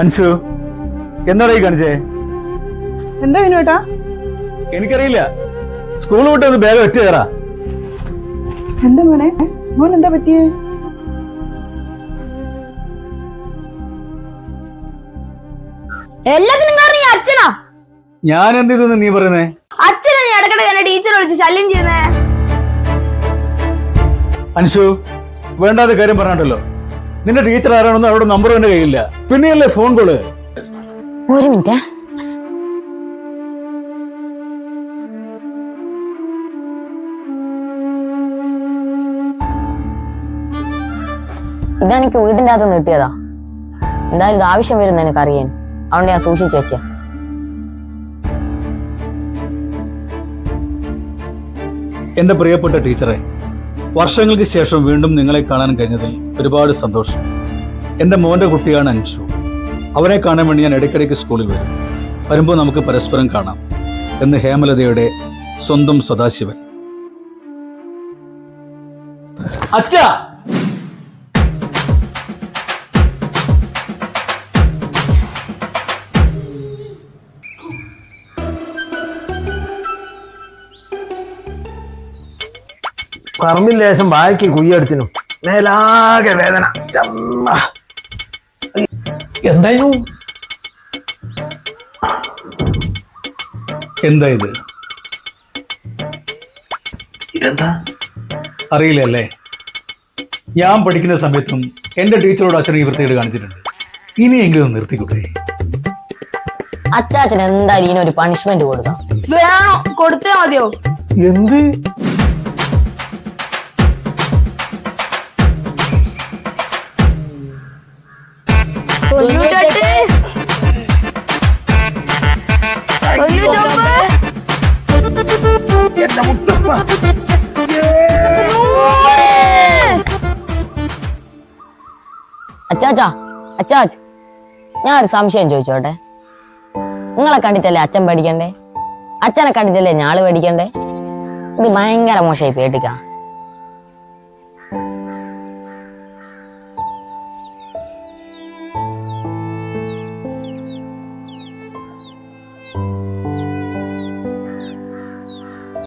അൻഷു എന്താടാ ഈ കാണിച്ചേ? എന്താ വിനോട്ടാ? എനിക്കറിയില്ല. സ്കൂൾ വിട്ട് ഒന്ന് ബാഗ് ഒറ്റ കയറാ. എന്താ മോനെ? മോൻ എന്താ പറ്റിയേ? എല്ലാത്തിനും കാരണം ഈ അച്ഛനാ. ഞാൻ എന്ത് നീ പറയുന്നേ? അച്ഛനാ ഞാൻ ഇടക്കിടെ എന്നെ ടീച്ചർ വിളിച്ച് ശല്യം ചെയ്യുന്നേ. അൻഷു വേണ്ടാത്ത കാര്യം പറഞ്ഞിട്ടല്ലോ. നിന്റെ ടീച്ചർ ആരാണെന്ന് അവരുടെ നമ്പർ എന്റെ കയ്യില്ല പിന്നെയല്ലേ ഫോൺ കോൾ ഒരു മിനിറ്റ് ഇതെനിക്ക് വീടിന്റെ അകത്ത് നീട്ടിയതാ കിട്ടിയതാ. എന്തായാലും ഇത് ആവശ്യം വരുന്ന എനിക്ക് അറിയാൻ. അതുകൊണ്ട് ഞാൻ സൂക്ഷിച്ചു വെച്ചേ. എന്റെ പ്രിയപ്പെട്ട ടീച്ചറെ വർഷങ്ങൾക്ക് ശേഷം വീണ്ടും നിങ്ങളെ കാണാൻ കഴിഞ്ഞതിൽ ഒരുപാട് സന്തോഷം. എന്റെ മോന്റെ കുട്ടിയാണ് അഞ്ചു അവരെ കാണാൻ വേണ്ടി ഞാൻ ഇടയ്ക്കിടയ്ക്ക് സ്കൂളിൽ വരും. വരുമ്പോൾ നമുക്ക് പരസ്പരം കാണാം എന്ന് ഹേമലതയുടെ സ്വന്തം സദാശിവൻ. അച്ഛാ! പറമ്പിൽ ലേശം വായിക്ക് കുയ്യടിച്ചിനും മേലാകെ വേദന. എന്തായിരുന്നു? എന്താ ഇത്? ഇതെന്താ? അറിയില്ലല്ലേ? ഞാൻ പഠിക്കുന്ന സമയത്തും എന്റെ ടീച്ചറോട് അച്ഛൻ ഈ വൃത്തികേട് കാണിച്ചിട്ടുണ്ട്. ഇനിയെങ്കിലും നിർത്തിക്കൂടെ? അച്ചാച്ചൻ എന്തായാലും ഇതിനൊരു പണിഷ്മെന്റ് കൊടുക്കാം വേണോ? കൊടുത്തേ മതിയോ? എന്ത്? തൊണ്ണൂറ്റെട്ട് അച്ചാച്ചാ അച്ചാച്ച് ഞാൻ ഒരു സംശയം ചോദിച്ചോട്ടെ? നിങ്ങളെ കണ്ടിട്ടല്ലേ അച്ഛൻ പഠിക്കണ്ടേ അച്ഛനെ കണ്ടിട്ടല്ലേ ഞാൾ പഠിക്കണ്ടേ ഇത് ഭയങ്കര മോശമായി പേട്ടിക്കാ